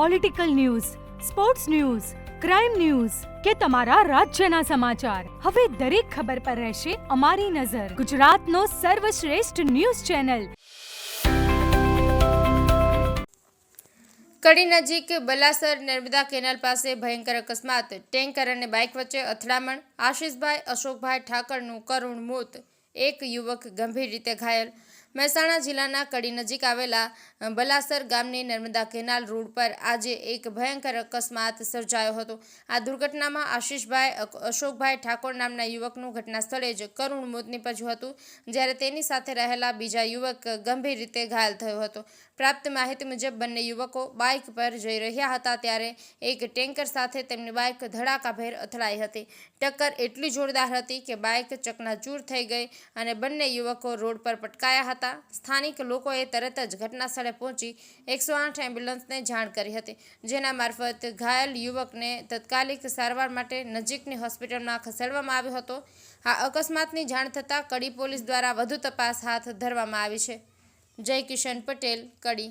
Political news sports news crime news કે તમારા રાજ્યના સમાચાર. હવે દરેક ખબર પર રહેશે અમારી નજર. ગુજરાતનો સર્વશ્રેષ્ઠ ન્યૂઝ ચેનલ. કડી નજીક બલાસર નર્મદા કેનાલ પાસે ભયંકર અકસ્માત. ટેન્કર અને બાઇક વચ્ચે અથડામણ. આશિષભાઈ, અશોકભાઈ ઠાકરનું કરુણ મોત. એક યુવક ગંભીર રીતે ઘાયલ. મહેસાણા જિલ્લાના કડી નજીક આવેલા બલાસર ગામની નર્મદા કેનાલ રોડ પર આજે એક ભયંકર અકસ્માત સર્જાયો હતો. આ દુર્ઘટનામાં આશિષભાઈ અશોકભાઈ ઠાકોર નામના યુવકનું ઘટના સ્થળે જ કરુણ મોત નીપજ્યું હતું, જ્યારે તેની સાથે રહેલા બીજા યુવક ગંભીર રીતે ઘાયલ થયો હતો. પ્રાપ્ત માહિતી મુજબ, બંને યુવકો બાઇક પર જઈ રહ્યા હતા ત્યારે એક ટેન્કર સાથે તેમની બાઇક ધડાકાભેર અથડાઈ હતી. ટક્કર એટલી જોરદાર હતી કે બાઇક ચકનાચૂર થઈ ગઈ અને બંને યુવકો રોડ પર પટકાયા હતા. સ્થાનિક લોકોએ તરત જ ઘટના સ્થળે પહોંચી એકસો આઠ એમ્બ્યુલન્સને જાણ કરી હતી, જેના મારફત ઘાયલ યુવકને તત્કાલિક સારવાર માટે નજીકની હોસ્પિટલમાં ખસેડવામાં આવ્યો હતો. આ અકસ્માતની જાણ થતાં કડી પોલીસ દ્વારા વધુ તપાસ હાથ ધરવામાં આવી છે. જય કિશન પટેલ, કડી